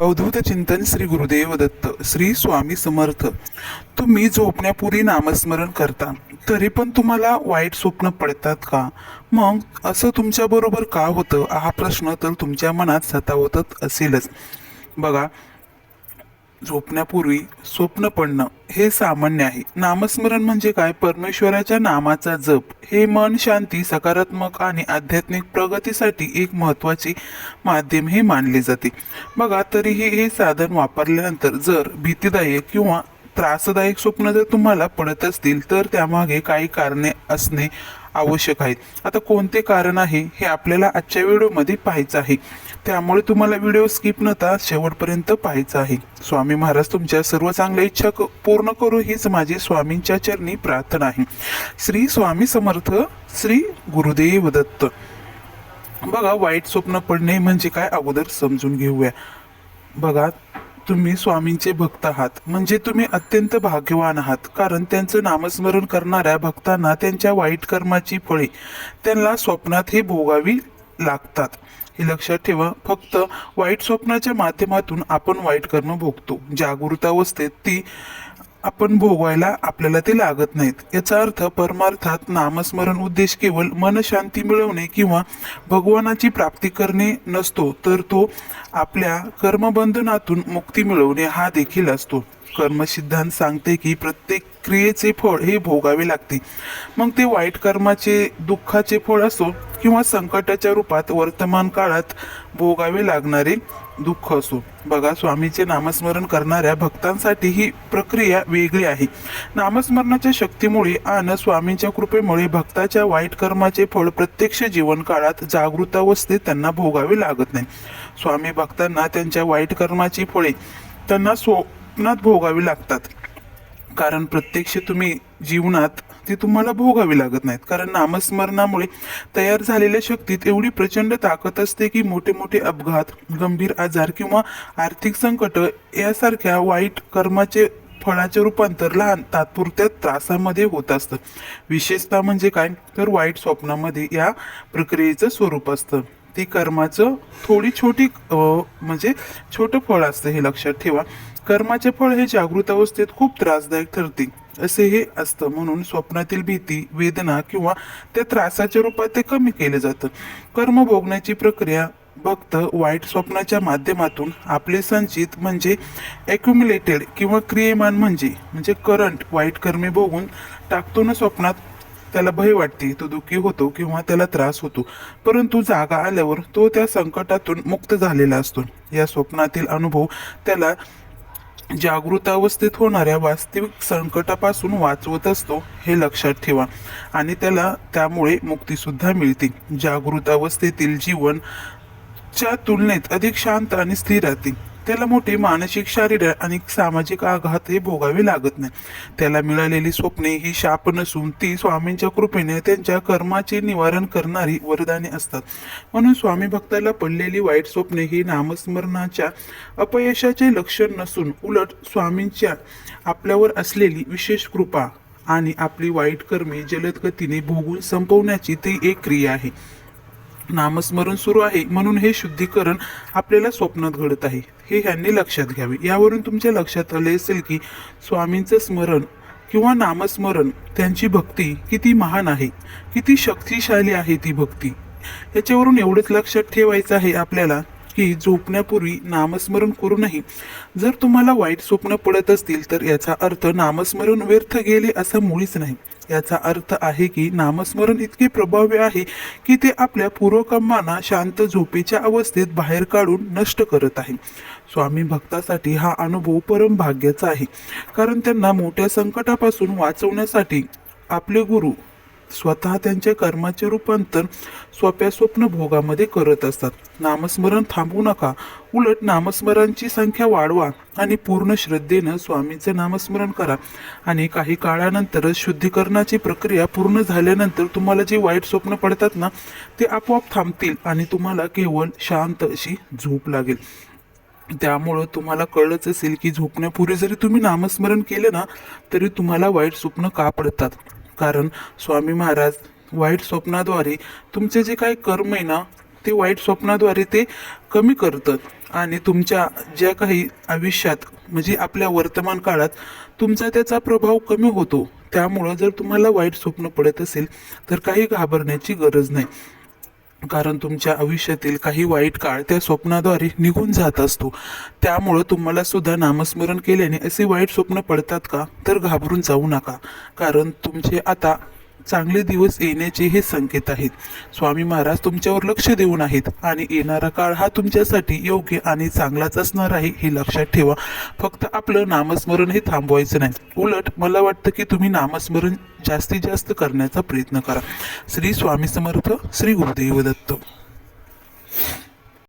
अवधूत चिंतन श्री गुरुदेव दत्त श्री स्वामी समर्थ. तुम्ही झोपण्यापूर्वी नामस्मरण करता तरी पण तुम्हाला वाईट स्वप्न पडतात का? मग असं तुमच्या बरोबर का होतं? हा प्रश्न तर तुमच्या मनात सतावतच असेलच. बघा झोपण्यापूर्वी स्वप्न पडणं हे सामान्य आहे. नामस्मरण म्हणजे काय? परमेश्वराच्या नामाचा जप. हे मन शांती सकारात्मक आणि आध्यात्मिक प्रगतीसाठी एक महत्त्वाचे माध्यम हे मानले जाते. बघा तरीही हे साधन वापरल्यानंतर जर भीतीदायक किंवा त्रासदायक स्वप्न जर तुम्हाला पडत असतील तर त्यामागे काही कारणे असणे आवश्यक आहेत. आता कोणते कारण आहे हे आपल्याला आजच्या व्हिडिओमध्ये पाहायचं आहे. त्यामुळे तुम्हाला व्हिडिओ स्किप नता शेवटपर्यंत पाहायचा आहे. स्वामी महाराज तुमच्या सर्व चांगल्या इच्छा पूर्ण करू हीच माझी स्वामींच्या चरणी प्रार्थना आहे. श्री स्वामी समर्थ श्री गुरुदेव दत्त. बघा वाईट स्वप्न पडणे म्हणजे काय? अगोदर समजून घेऊया. बघा तुम्ही स्वामींचे भक्त आहात. म्हणजे तुम्ही अत्यंत भाग्यवान आहात. कारण त्यांचं नामस्मरण करणाऱ्या भक्तांना त्यांच्या वाईट कर्माची फळे त्यांना स्वप्नात हे भोगावी लागतात. हे लक्षात ठेवा फक्त वाईट स्वप्नाच्या माध्यमातून आपण वाईट कर्म भोगतो. जागृत अवस्थेत ती आपण भोगायला आपल्याला ते लागत नाहीत. याचा अर्थ परमार्थात नामस्मरण उद्देश केवळ मनशांती मिळवणे किंवा भगवानाची प्राप्ती करणे नसतो तर तो आपल्या कर्मबंधनातून मुक्ती मिळवणे हा देखील असतो. कर्मसिद्धांत सांगते की प्रत्येक क्रियेचे फळ हे भोगावे लागते. मग ते वाईट कर्माचे दुःखाचे फळ असो किंवा संकटाच्या रूपात वर्तमान काळात भोगावे लागणारे दुःख असो. बघा स्वामीचे नामस्मरण करणाऱ्या भक्तांसाठी ही प्रक्रिया वेगळी आहे. नामस्मरणाच्या शक्तीमुळे आणि स्वामींच्या कृपेमुळे भक्ताच्या वाईट कर्माचे फळ प्रत्यक्ष जीवन काळात जागृतावस्थेत त्यांना भोगावे लागत नाही. स्वामी भक्तांना त्यांच्या वाईट कर्माची फळे त्यांना स्वप्नात भोगावी लागतात. कारण प्रत्यक्ष तुम्ही जीवनात ती तुम्हाला भोगावी लागत नाहीत. कारण नामस्मरणामुळे तयार झालेल्या शक्तीत एवढी प्रचंड ताकद असते की मोठे मोठे अपघात गंभीर आजार किंवा आर्थिक संकट यासारख्या वाईट कर्माचे फळाचे रूपांतर लहान तात्पुरत्या त्रासामध्ये होत असतं. विशेषतः म्हणजे काय? तर वाईट स्वप्नामध्ये या प्रक्रियेचं स्वरूप असतं. ती कर्माचं थोडी छोटी म्हणजे छोटं फळ असतं हे लक्षात ठेवा. कर्माचे फळ हे जागृत अवस्थेत खूप त्रासदायक ठरते. असे हे असतं म्हणून स्वप्नातील भीती वेदना किंवा त्या त्रासाच्या रूपात ते कमी केलं जातं. कर्म भोगण्याची प्रक्रिया भक्त वाईट स्वप्नाच्या माध्यमातून आपले संचित म्हणजे ॲक्युम्युलेटेड किंवा क्रियमान म्हणजे म्हणजे करंट वाईट कर्मे भोगून टाकतो ना स्वप्नात? त्याला भय वाटते तो दुःखी होतो किंवा त्याला त्रास होतो. परंतु जागा आल्यावर तो त्या संकटातून मुक्त झालेला असतो. या स्वप्नातील अनुभव त्याला जागृतावस्थेत होणाऱ्या वास्तविक संकटापासून वाचवत असतो हे लक्षात ठेवा. आणि त्याला त्यामुळे मुक्तीसुद्धा मिळते. जागृतावस्थेतील जीवन च्या तुलनेत अधिक शांत आणि स्थिर राहते. त्याला मोठे मानसिक शारीरिक आणि सामाजिक आघात हे भोगावे लागत नाही. त्याला मिळालेली स्वप्ने ही शाप नसून ती स्वामींच्या कृपेने त्यांच्या कर्माचे निवारण करणारी वरदाने असतात. म्हणून स्वामी भक्ताला पडलेली वाईट स्वप्ने ही नामस्मरणाच्या अपयशाचे लक्षण नसून उलट स्वामींच्या आपल्यावर असलेली विशेष कृपा आणि आपली वाईट कर्मे जलद गतीने भोगून संपवण्याची ती एक क्रिया आहे. नामस्मरण सुरू आहे. म्हणून हे शुद्धीकरण आपल्याला स्वप्नात घडत आहे. हे ह्यांनी लक्षात घ्यावे. यावरून तुमच्या लक्षात आले असेल की स्वामींचं स्मरण किंवा नामस्मरण त्यांची भक्ती किती महान आहे. किती शक्तिशाली आहे ती भक्ती. याच्यावरून एवढंच लक्षात ठेवायचं आहे आपल्याला की झोपण्यापूर्वी नामस्मरण करूनही जर तुम्हाला वाईट स्वप्न पडत असतील तर याचा अर्थ नामस्मरण व्यर्थ गेले असं मुळीच नाही. याचा अर्थ आहे की नामस्मरण इतके प्रभावी आहे की ते आपल्या पूर्वकर्मांना शांत झोपेच्या अवस्थेत बाहेर काढून नष्ट करत आहे. स्वामी भक्तासाठी हा अनुभव परम भाग्याचा आहे. कारण त्यांना मोठ्या संकटापासून वाचवण्यासाठी आपले गुरु स्वतः त्यांच्या कर्माचे रूपांतर सोप्या स्वप्न भोगामध्ये करत असतात. नामस्मरण थांबवू नका. उलट नामस्मरणची संख्या वाढवा आणि पूर्ण श्रद्धेनं स्वामींचे नामस्मरण करा. आणि काही काळानंतरच शुद्धीकरणाची प्रक्रिया पूर्ण झाल्यानंतर तुम्हाला जे वाईट स्वप्न पडतात ना ते आपोआप थांबतील आणि तुम्हाला केवळ शांत अशी झोप लागेल. त्यामुळं तुम्हाला कळलंच असेल की झोपण्यापूर्वी जरी तुम्ही नामस्मरण केलं ना तरी तुम्हाला वाईट स्वप्न का पडतात? कारण स्वामी महाराज वाईट स्वप्नाद्वारे तुमचे जे काही कर्म आहे ना ते वाईट स्वप्नाद्वारे ते कमी करतं आणि तुमच्या ज्या काही आयुष्यात म्हणजे आपल्या वर्तमान काळात तुमचा त्याचा प्रभाव कमी होतो. त्यामुळं जर तुम्हाला वाईट स्वप्न पडत असेल तर काही घाबरण्याची गरज नाही. कारण तुमच्या आयुष्यातील काही वाईट काळ त्या स्वप्नाद्वारे निघून जात असतो. त्यामुळं तुम्हाला सुद्धा नामस्मरण केल्याने असे वाईट स्वप्न पडतात का? तर घाबरून जाऊ नका. कारण तुमचे आता चांगले दिवस येण्याचे हे संकेत आहेत. स्वामी महाराज तुमच्यावर लक्ष देऊन आहेत आणि येणारा काळ हा तुमच्यासाठी योग्य आणि चांगलाच असणार आहे हे लक्षात ठेवा. फक्त आपलं नामस्मरण हे थांबवायचं नाही. उलट मला वाटतं की तुम्ही नामस्मरण जास्तीत जास्त करण्याचा प्रयत्न करा. श्री स्वामी समर्थ श्री गुरुदेव दत्त